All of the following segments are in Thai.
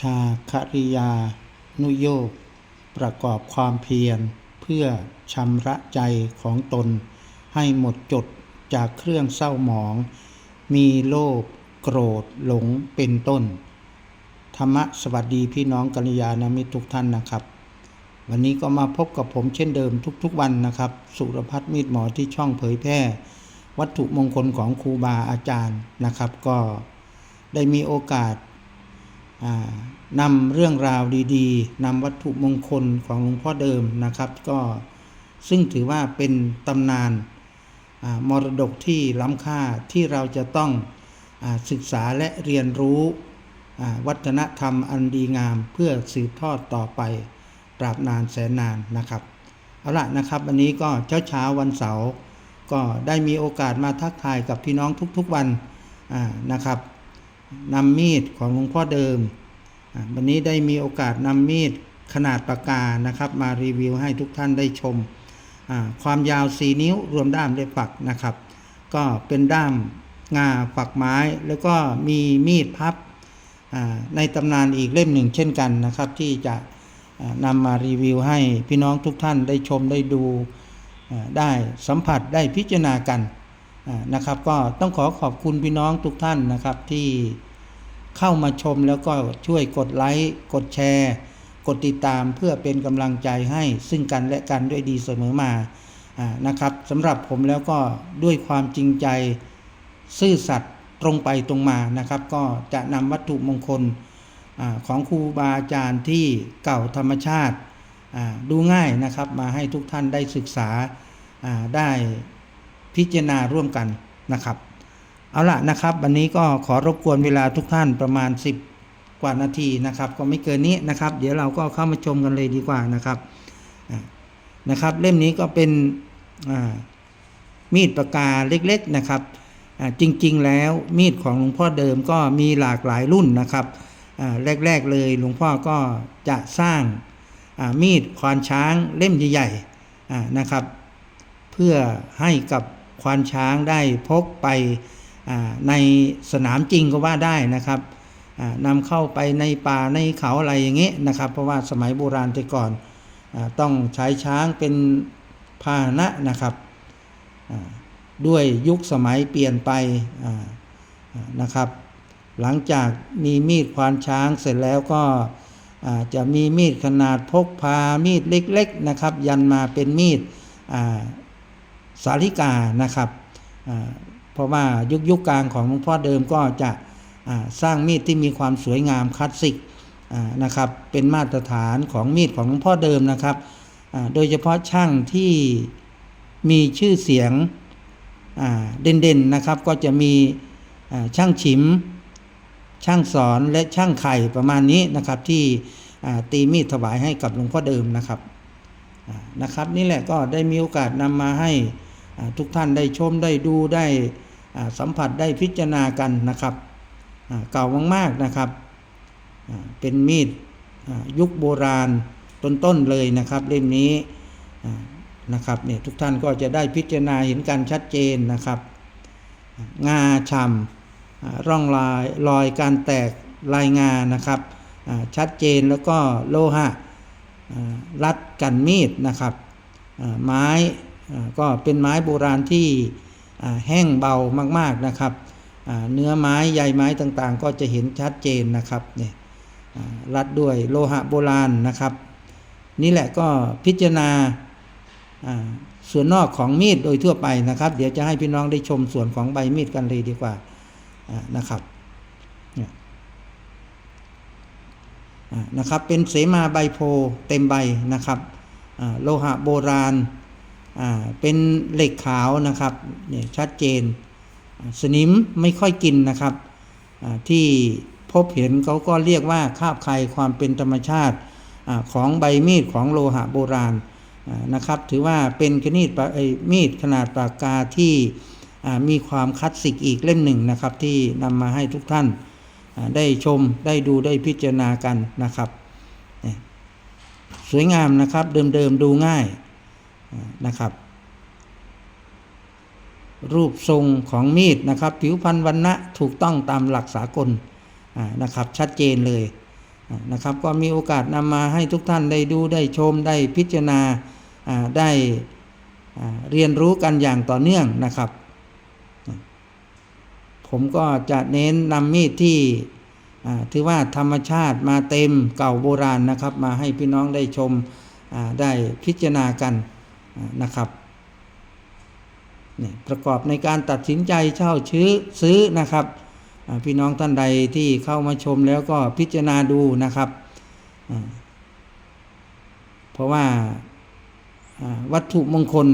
ชาคริยา นุโยกประกอบความเพียร เพื่อชำระใจของตน ให้หมดจดจากเครื่องเศร้าหมอง มีโลภโกรธหลงเป็นต้น ธรรมะสวัสดีพี่น้องกัลยาณมิตรทุกท่านนะครับ วันนี้ก็มาพบกับผมเช่นเดิมทุกๆวันนะครับ สุรพัฒน์มีดหมอที่ช่องเผยแพร่ วัตถุมงคลของครูบาอาจารย์นะครับ ก็ได้มีโอกาส นำเรื่องราวดีๆนำวัตถุมงคลของหลวงพ่อเดิมนะครับ ก็ซึ่งถือว่าเป็นตำนานมรดกที่ล้ำค่าที่เราจะต้องอศึกษาและเรียนรู้วัฒนธรรมอันดีงามเพื่อสืบทอดต่อไปตราบนานแสนนานนะครับ เอาละนะครับวันนี้ก็เช้าเช้าๆวันเสาร์ก็ได้มีโอกาสมาทักทายกับพี่น้องทุกๆวันนะครับ นำมีดของหลวงพ่อเดิม วันนี้ได้มีโอกาสนำมีดขนาดปากกานะครับ มารีวิวให้ทุกท่านได้ชม ความยาว 4 นิ้วรวมด้ามและฝักนะครับ ก็เป็นด้ามงาฝักไม้ แล้วก็มีมีดพับในตำนานอีกเล่มหนึ่งเช่นกันนะครับ ที่จะนำมารีวิวให้พี่น้องทุกท่านได้ชมได้ดูได้สัมผัสได้พิจารณากัน นะครับ ก็ต้องขอขอบคุณพี่น้องทุกท่านนะครับที่เข้ามาชมแล้วก็ช่วยกดไลค์กดแชร์ กดติดตามเพื่อเป็นกำลังใจให้ซึ่งกันและกันด้วยดีเสมอมานะครับสำหรับผมแล้วก็ด้วยความจริงใจซื่อสัตย์ตรงไปตรงมานะครับ ก็จะนำวัตถุมงคลอของครูบาอาจารย์ที่เก่าธรรมชาติดูง่ายนะครับ มาให้ทุกท่านได้ศึกษาได้ พิจารณาร่วมกันนะครับ เอาละนะครับ วันนี้ก็ขอรบกวนเวลาทุกท่านประมาณ 10 กว่านาทีนะครับ ก็ไม่เกินนี้นะครับ เดี๋ยวเราก็เข้ามาชมกันเลยดีกว่านะครับนะครับ เล่มนี้ก็เป็นมีดปากกาเล็กๆนะครับจริงๆ แล้วมีดของหลวงพ่อเดิมก็มีหลากหลายรุ่นนะครับแรกๆเลยหลวงพ่อก็จะสร้างมีดควานช้างเล่มใหญ่ๆนะครับ เพื่อให้กับ ควานช้างได้พกไปในสนามจริงก็ว่าได้นะครับนำเข้าไปในป่าในเขาอะไรอย่างเงี้ยนะครับ เพราะว่าสมัยโบราณแต่ก่อนอต้องใช้ช้างเป็นพาหนะนะครับด้วยยุคสมัยเปลี่ยนไปนะครับ หลังจากมีมีดควานช้างเสร็จแล้วก็จะมีมีดขนาดพกพามีดเล็ก ๆนะครับ ยันมาเป็นมีด สาลิกานะครับเพราะว่ายุคยุคกลางของหลวงพ่อเดิมก็จะสร้างมีดที่มีความสวยงามคลาสสิกนะครับเป็นมาตรฐานของมีดของหลวงพ่อเดิมนะครับโดยเฉพาะช่างที่มีชื่อเสียงเด่นๆนะครับก็จะมีช่างฉิม ช่างสอนและช่างไข่ประมาณนี้นะครับที่ตีมีดถวายให้กับหลวงพ่อเดิมนะครับนะครับ นี่แหละก็ได้มีโอกาสนำมาให้ ทุกท่านได้ชมได้ดูได้สัมผัสได้พิจารณากันนะครับอ่าเก่ามากๆนะครับ เป็นมีดยุคโบราณต้นๆเลยนะครับ เล่มนี้นะครับเนี่ยทุกท่านก็จะได้พิจารณาเห็นกันชัดเจนนะครับ งาช่ำร่องรอยรอยการแตกลายงานะครับชัดเจนแล้วก็โลหะรัดกันมีดนะครับไม้ ก็เป็นไม้โบราณที่แห้งเบามากๆนะครับ เนื้อไม้ใยไม้ต่างๆ ก็จะเห็นชัดเจนนะครับเนี่ยรัดด้วยโลหะโบราณนะครับ นี่แหละก็พิจารณาส่วนนอกของมีดโดยทั่วไปนะครับ เดี๋ยวจะให้พี่น้องได้ชมส่วนของใบมีดกันเลยดีกว่านะครับเนี่ยนะครับเป็นเสมาใบโพเต็มใบนะครับโลหะโบราณ เป็นเหล็กขาวนะครับเนี่ยชัดเจน สนิมไม่ค่อยกินนะครับที่พบเห็นเขาก็เรียกว่าคาบไคความเป็นธรรมชาติอของใบมีดของโลหะโบราณนะครับ ถือว่าเป็นขนีดปะไอ้มีดขนาดปากกาที่มีความคลาสสิกอีกเล่มหนึ่งนะครับ ที่นำมาให้ทุกท่านได้ชมได้ดูได้พิจารณากันนะครับ สวยงามนะครับเดิมๆดูง่าย นะครับ รูปทรงของมีดนะครับ ผิวพรรณวันณะถูกต้องตามหลักสากลนะครับ ชัดเจนเลยนะครับ ก็มีโอกาสนำมาให้ทุกท่านได้ดูได้ชมได้พิจารณาได้เรียนรู้กันอย่างต่อเนื่องนะครับ ผมก็จะเน้นนำมีดที่ถือว่าธรรมชาติมาเต็มเก่าโบราณนะครับ มาให้พี่น้องได้ชมได้พิจารณากัน นะครับนี่ประกอบในการตัดสินใจเช่าชื้อซื้อนะครับพี่น้องท่านใดที่เข้ามาชมแล้วก็พิจารณาดูนะครับ เพราะว่าวัตถุมงคล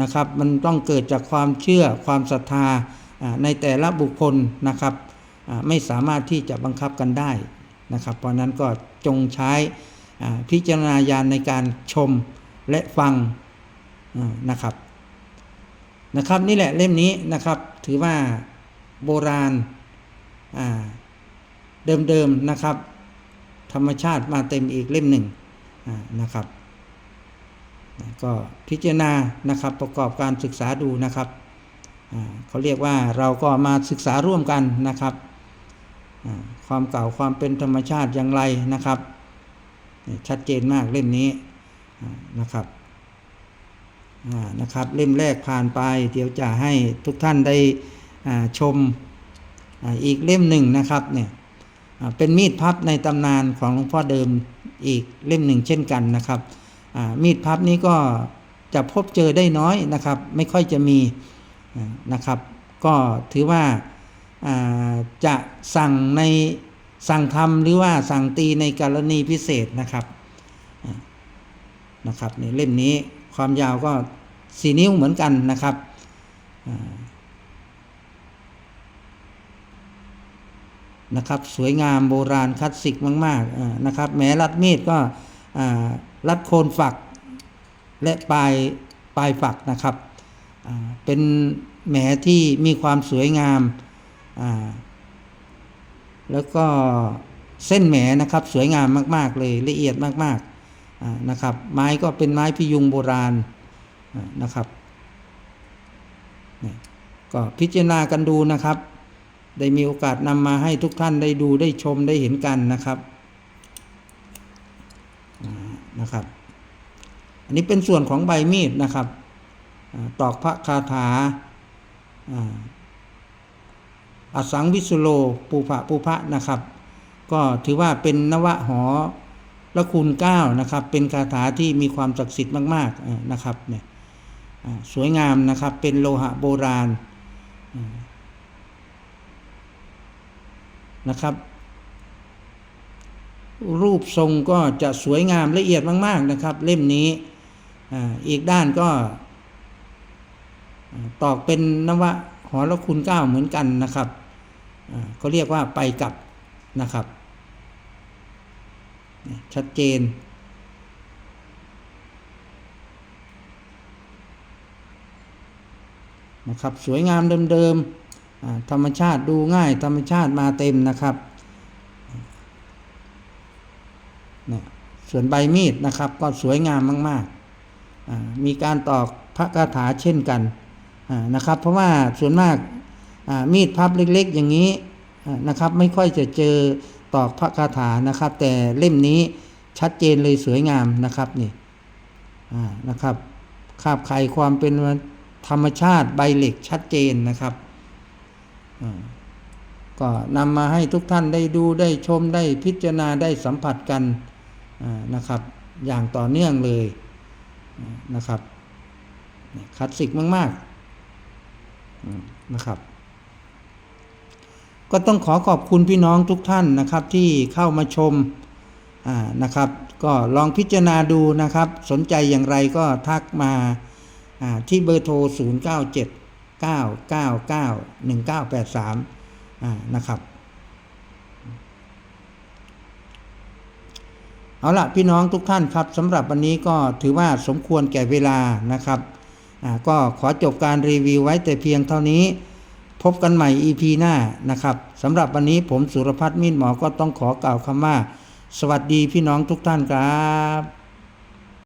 นะครับ มันต้องเกิดจากความเชื่อความศรัทธาในแต่ละบุคคลนะครับ ไม่สามารถที่จะบังคับกันได้นะครับ เพราะนั้นก็จงใช้พิจารณาญาณในการชม และฟังนะครับนะครับนี่แหละเล่มนี้นะครับ ถือว่าโบราณเดิมๆนะครับ ธรรมชาติมาเต็มอีกเล่มหนึ่งนะครับก็พิจารณานะครับประกอบการศึกษาดูนะครับเขาเรียกว่าเราก็มาศึกษาร่วมกันนะครับ ความเก่าความเป็นธรรมชาติอย่างไรนะครับ ชัดเจนมากเล่มนี้ นะครับนะครับ เล่มแรกผ่านไป เดี๋ยวจะให้ทุกท่านได้ชมออีกเล่มหนึ่งนะครับเนี่ยเป็นมีดพับในตำนานของหลวงพ่อเดิมอีกเล่มหนึ่งเช่นกันนะครับมีดพับนี้ก็จะพบเจอได้น้อยนะครับ ไม่ค่อยจะมีนะครับ ก็ถือว่าจะสั่งในสั่งทำหรือว่าสั่งตีในกรณีพิเศษนะครับ นะครับในเล่มนี้ความยาวก็สี่นิ้วเหมือนกันนะครับนะครับสวยงามโบราณคลาสสิกมากๆนะครับแม้รัดมีดก็รัดโคนฝักและปลายปลายฝักนะครับเป็นแหมที่มีความสวยงาม แล้วก็เส้นแหมนะครับสวยงามมาก ๆ เลยละเอียดมาก ๆ นะครับ ไม้ก็เป็นไม้พิยุงโบราณนะครับก็พิจารณากันดูนะครับ ได้มีโอกาสนำมาให้ทุกท่านได้ดูได้ชมได้เห็นกันนะครับนะครับ อันนี้เป็นส่วนของใบมีดนะครับตอกพระคาถาอาสังวิสุโลปูพะปูพระนะครับ ก็ถือว่าเป็นนวะหอ ละคุณเก้านะครับเป็นคาถาที่มีความศักดิ์สิทธิ์มากๆนะครับเนี่ยสวยงามนะครับเป็นโลหะโบราณนะครับ รูปทรงก็จะสวยงามละเอียดมากๆนะครับ เล่มนี้อ่าอีกด้านก็ตอกเป็นนวะหอละคุณเก้าเหมือนกันนะครับอ่าเขาเรียกว่าไปกลับนะครับ ชัดเจน นะครับ สวยงามเดิมๆธรรมชาติดูง่ายธรรมชาติมาเต็มนะครับเนี่ยส่วนใบมีดนะครับก็สวยงามมากๆ มีการตอกพระคาถาเช่นกันนะครับ เพราะว่าส่วนมากมีดพับเล็กๆอย่างนี้นะครับไม่ค่อยจะเจอ ตอกพระคาถานะครับ แต่เล่มนี้ชัดเจนเลยสวยงามนะครับนี่นะครับคาบไขความเป็นธรรมชาติใบเหล็กชัดเจนนะครับก็นำมาให้ทุกท่านได้ดูได้ชมได้พิจารณาได้สัมผัสกันนะครับ อย่างต่อเนื่องเลยนะครับคลาสสิกมาก ๆนะครับ ก็ต้องขอขอบคุณพี่น้องทุกท่านนะครับที่เข้ามาชมนะครับ ก็ลองพิจารณาดูนะครับ สนใจอย่างไรก็ทักมาที่เบอร์โทร 0 9 7 9 9 9 1 9 8 3อ่านะครับเอาละพี่น้องทุกท่านครับสำหรับวันนี้ก็ถือว่าสมควรแก่เวลานะครับก็ขอจบการรีวิวไว้แต่เพียงเท่านี้ พบกันใหม่ EP หน้านะครับสำหรับวันนี้ผมสุรพัฒน์มินหมอก็ต้องขอกล่าวคำว่า สวัสดีพี่น้องทุกท่านครับ